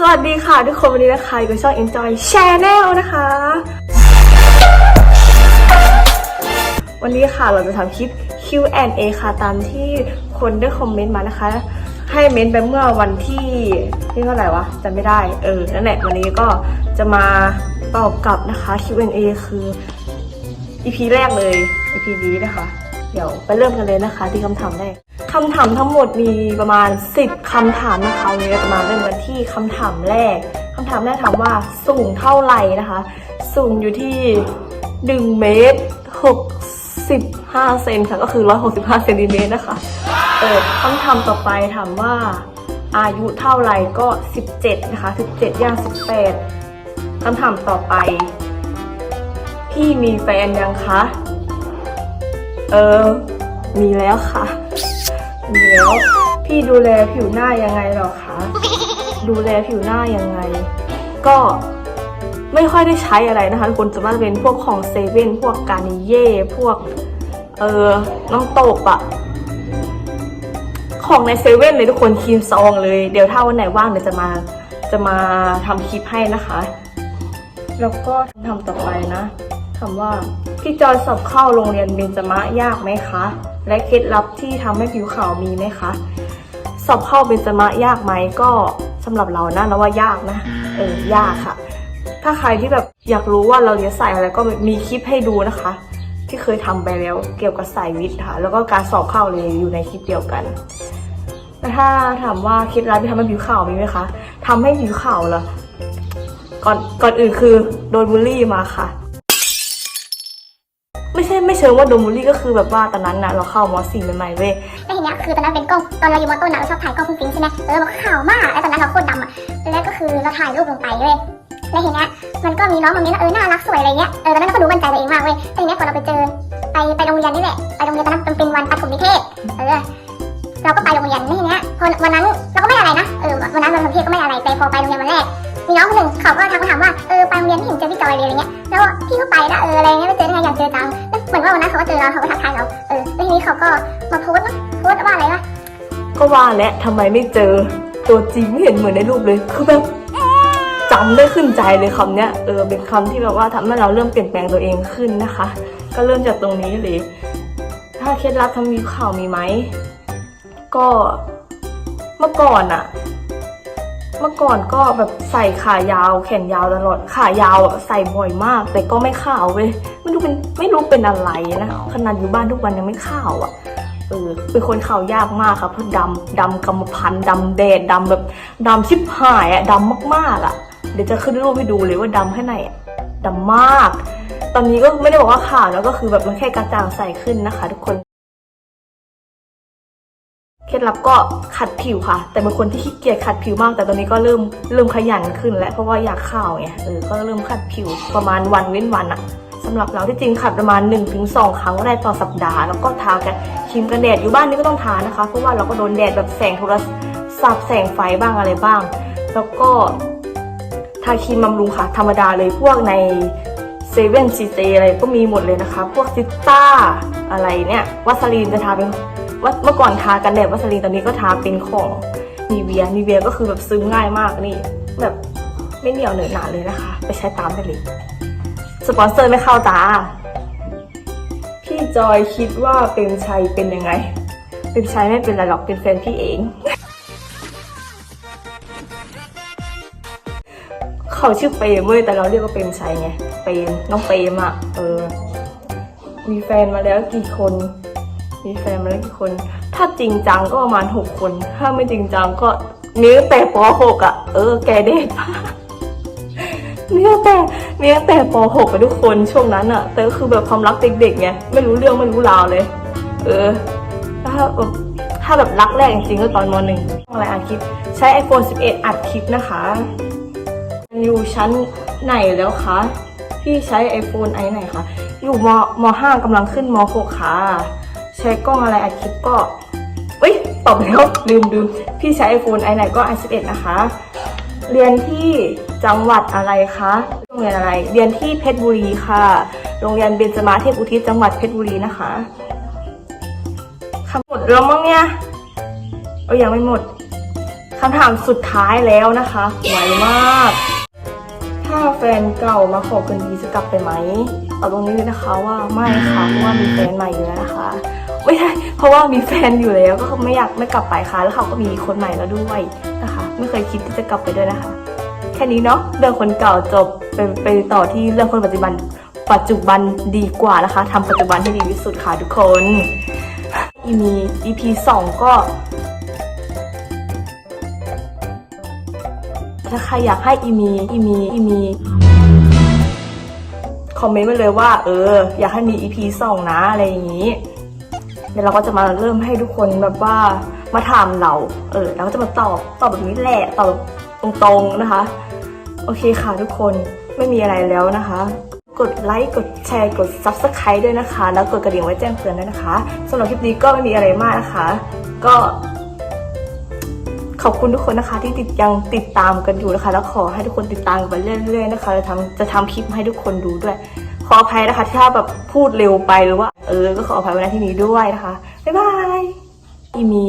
สวัสดีค่ะทุกคนวันนี้นะคะอยู่กับช่อง Enjoy Channel นะคะ วันนี้ค่ะเราจะทำคลิป Q&A ค่ะตามที่คนได้คอมเมนต์มานะคะ ให้เม้นต์ไปเมื่อวันที่ที่เท่าไหร่วะจำไม่ได้เออนั่นแหละวันนี้ก็จะมาตอบกลับนะคะ Q&A คือ EP แรกเลย EP นี้นะคะ เดี๋ยวไปเริ่มกันเลยนะคะที่คำถามแรก คำถามทั้งหมดมีประมาณ 10คำถามนะคะวันนี้เราจะมาเริ่มกันที่คำถามแรกคำถามแรกถามว่าสูงเท่าไหร่นะคะ สูงอยู่ที่ 1 เมตร 65 เซนค่ะ ก็คือ 165เซนติเมตรนะคะ เออคำถามต่อไปถามว่าอายุเท่าไหร่ก็ 17 นะคะ 17 ย่าง 18คำถามต่อไป พี่มีแฟนยังคะ เออ มีแล้วค่ะ มีแล้ว พี่ดูแลผิวหน้ายังไงหรอคะ ดูแลผิวหน้ายังไง ก็ไม่ค่อยได้ใช้อะไรนะคะทุกคนจะมาเป็นพวกของเซเว่นพวกการนิเย่พวก เออน้องตบอะของในเซเว่นเลยทุกคนครีมซองเลย เดี๋ยวถ้าวันไหนว่างเดี๋ยวจะมาจะมาทำคลิปให้นะคะ แล้วก็ทำต่อไปนะถามว่า พี่จอยสอบเข้าโรงเรียนเบญจมะยากไหมคะ และเคล็ดลับที่ทำให้ผิวขาวมีไหมคะ สอบเข้าเบญจมะยากไหมก็สำหรับเรานะเราว่ายากนะเออยากค่ะ ถ้าใครที่แบบอยากรู้ว่าเราเรียนสายอะไรก็มีคลิปให้ดูนะคะ ที่เคยทำไปแล้วเกี่ยวกับสายวิทย์ค่ะ แล้วก็การสอบเข้าเลยอยู่ในคลิปเดียวกันแล้วถ้าถามว่าเคล็ดลับที่ทำให้ผิวขาวมีไหมคะทำให้ผิวขาวเหรอก่อนก่อนอื่นคือโดนบูลลี่มาค่ะ ชิงว่าโดนบูลี่ก็คือแบบว่าตอนนั้นนะเราเข้ามอสี่ใหม่ๆเว้ยแล้วทีเนี้ยคือตอนนั้นเป็นกล้องตอนเราอยู่มอต้นนะเราชอบถ่ายกล้องฟุ้งฟิ้งใช่ไหมเออบอกขาวมากแล้วตอนนั้นเราโคตรดำอะแล้วก็คือเราถ่ายรูปลงไปเว้ยแล้วทีเนี้ยมันก็มีน้องมาเม้นว่าเออน่ารักสวยอะไรเงี้ยเออตอนนั้นก็ดูมั่นใจตัวเองมากเว้ยแต่ทีเนี้ยพอเราไปเจอไปไปโรงเรียนนี่แหละไปโรงเรียนตอนนั้นเป็นวันปฐมนิเทศเออเราก็ไปโรงเรียนนี่ทีเนี้ยพอวันนั้นเราก็ไม่อะไรนะเออวันนั้นวันปฐมนิเทศก็ไม่อะไรแต่พอไปโรงเรียนวันแรกมีน้องคนหนึ่งเขาก็ทักมาถามว่าเออไปโรงเรียนไม่เห็นเจอพี่จอยเลยอะไรเงี้ยแล้วพี่ก็ไปนะเอออะไรเงี้ยไม่เจอได้ไงอยากเจอจัง ก็มาโพสต์นะโพสต์ว่าอะไรวะก็ว่าแหละทำไมไม่เจอ ตัวจริงไม่เห็นเหมือนในรูปเลย คือแบบจำได้ขึ้นใจเลยคำเนี้ย เออ เป็นคำที่แบบว่าทำให้เราเริ่มเปลี่ยนแปลงตัวเองขึ้นนะคะ ก็เริ่มจากตรงนี้เลย ถ้าเคล็ดลับทำวิวข่าวมีไหม ก็เมื่อก่อนอะ มื่อก่อนก็แบบใส่ขายาว แขนยาวตลอดขายาวอะใส่บ่อยมาก แต่ก็ไม่ขาวเว้ยไม่รู้เป็นไม่รู้เป็นอะไรนะขนาดอยู่บ้านทุกวันยังไม่ขาวอะเออเป็นคนขาวยากมากครับเพราะดำดำกำมะพันธ์ดำแดดดำแบบดำชิบหายอะดำมากๆอะเดี๋ยวจะขึ้นรูปให้ดูเลยว่าดำแค่ไหนอะดำมาก ตอนนี้ก็ไม่ได้บอกว่าขาวแล้วก็คือแบบมันแค่กระจ่างใสขึ้นนะคะ ทุกคน เคล็ดลับก็ขัดผิวค่ะ แต่เป็นคนที่ขี้เกียจขัดผิวมาก แต่ตอนนี้ก็เริ่มเริ่มขยันขึ้นแล้วเพราะว่าอยากขาวไงเออก็เริ่มขัดผิวประมาณวันเว้นวันอะสำหรับเราที่จริงขัดประมาณ 1-2 ครั้งได้ต่อสัปดาห์ แล้วก็ทากันครีมกันแดดอยู่บ้านนี่ก็ต้องทานะคะ เพราะว่าเราก็โดนแดดแบบแสงโทรศัพท์แสงไฟบ้างอะไรบ้าง แล้วก็ทาครีมบำรุงค่ะ ธรรมดาเลยพวกในเซเว่นซีเจอะไรก็มีหมดเลยนะคะ พวกซิต้าอะไรเนี่ยวัสลีนจะทาเป็น เมื่อก่อนทากันแดดวัสลีนตอนนี้ก็ทาเป็นของนีเวียนีเวียก็คือแบบซึมง่ายมากนี่ แบบไม่เหนียวเหนอะหนาเลยนะคะ ไปใช้ตามได้เลยสปอนเซอร์ไม่เข้าตา พี่จอยคิดว่าเป็นชัยเป็นยังไง เป็นชัยไม่เป็นไรหรอกเป็นแฟนพี่เองเขาชื่อเปรมเว้ยแต่เราเรียกว่าเปรมชัยไงเปรมน้องเปรมอะเออ มีแฟนมาแล้วกี่คน มีแฟนมาแล้วกี่คน ถ้าจริงจังก็ประมาณหกคน ถ้าไม่จริงจังก็มีตั้งแต่ปหกอะ เออ แกเด็กมากมีตั้งแต่มีตั้งแต่ปหกไปทุกคนช่วงนั้นอะ แต่ก็คือแบบความรักเด็กๆไงไม่รู้เรื่องไม่รู้ราวเลย เออ ถ้าแบบถ้าแบบรักแรกจริงๆก็ตอนมหนึ่งอะไรอัดคลิป ใช้ iPhone 11 อัดคลิปนะคะอยู่ชั้นไหนแล้วคะพี่ใช้ iPhone ไอไหนคะอยู่มมห้ากำลังขึ้นมหกค่ะ ใช้กล้องอะไรอัดคลิปก็เอ้ยตอบแล้วลืมลืมพี่ใช้ iPhone ไอไหนก็ i11 นะคะ เรียนที่จังหวัดอะไรคะโรงเรียนอะไร เรียนที่เพชรบุรีค่ะ โรงเรียนเบญจมาเทพอุทิศจังหวัดเพชรบุรีนะคะคำหมดแล้วมั้งเนี่ยเออยังไม่หมดคำถามสุดท้ายแล้วนะคะไวมาก ถ้าแฟนเก่ามาขอคืนดีจะกลับไปไหมตอบตรงนี้เลยนะคะว่าไม่ค่ะเพราะว่ามีแฟนใหม่อยู่แล้วนะคะ ไม่ใช่เพราะว่ามีแฟนอยู่แล้วก็ไม่อยากไม่กลับไปค่ะ แล้วเขาก็มีคนใหม่แล้วด้วยนะคะ ไม่เคยคิดที่จะกลับไปด้วยนะคะ แค่นี้เนาะเรื่องคนเก่าจบไปไปต่อที่เรื่องคนปัจจุบันปัจจุบันดีกว่านะคะทำปัจจุบันให้ดีที่สุดค่ะทุกคนอีมี EP สองก็ถ้าใครอยากให้อีมีอีมีอีมีคอมเมนต์มาเลยว่า เออ อยากให้มี EP สองนะ อะไรอย่างนี้ ดี๋ยวเราก็จะมาเริ่มให้ทุกคนแบบว่ามาถามเรา เออเราก็จะมาตอบตอบแบบนี้แหละตอบตรงๆนะคะ โอเคค่ะทุกคนไม่มีอะไรแล้วนะคะ กดไลค์กดแชร์กด Subscribe ด้วยนะคะ แล้วกดกระดิ่งไว้แจ้งเตือนด้วยนะคะสำหรับคลิปนี้ก็ไม่มีอะไรมากนะคะ ก็ขอบคุณทุกคนนะคะที่ติดยังติดตามกันอยู่นะคะ แล้วขอให้ทุกคนติดตามกันไปเรื่อยๆนะคะจะทำจะทำคลิปให้ทุกคนดูด้วย ขออภัยนะคะถ้าแบบพูดเร็วไปหรือว่า เออ ก็ขออภัยไว้ในที่นี้ด้วยนะคะ บ๊ายบายอีมี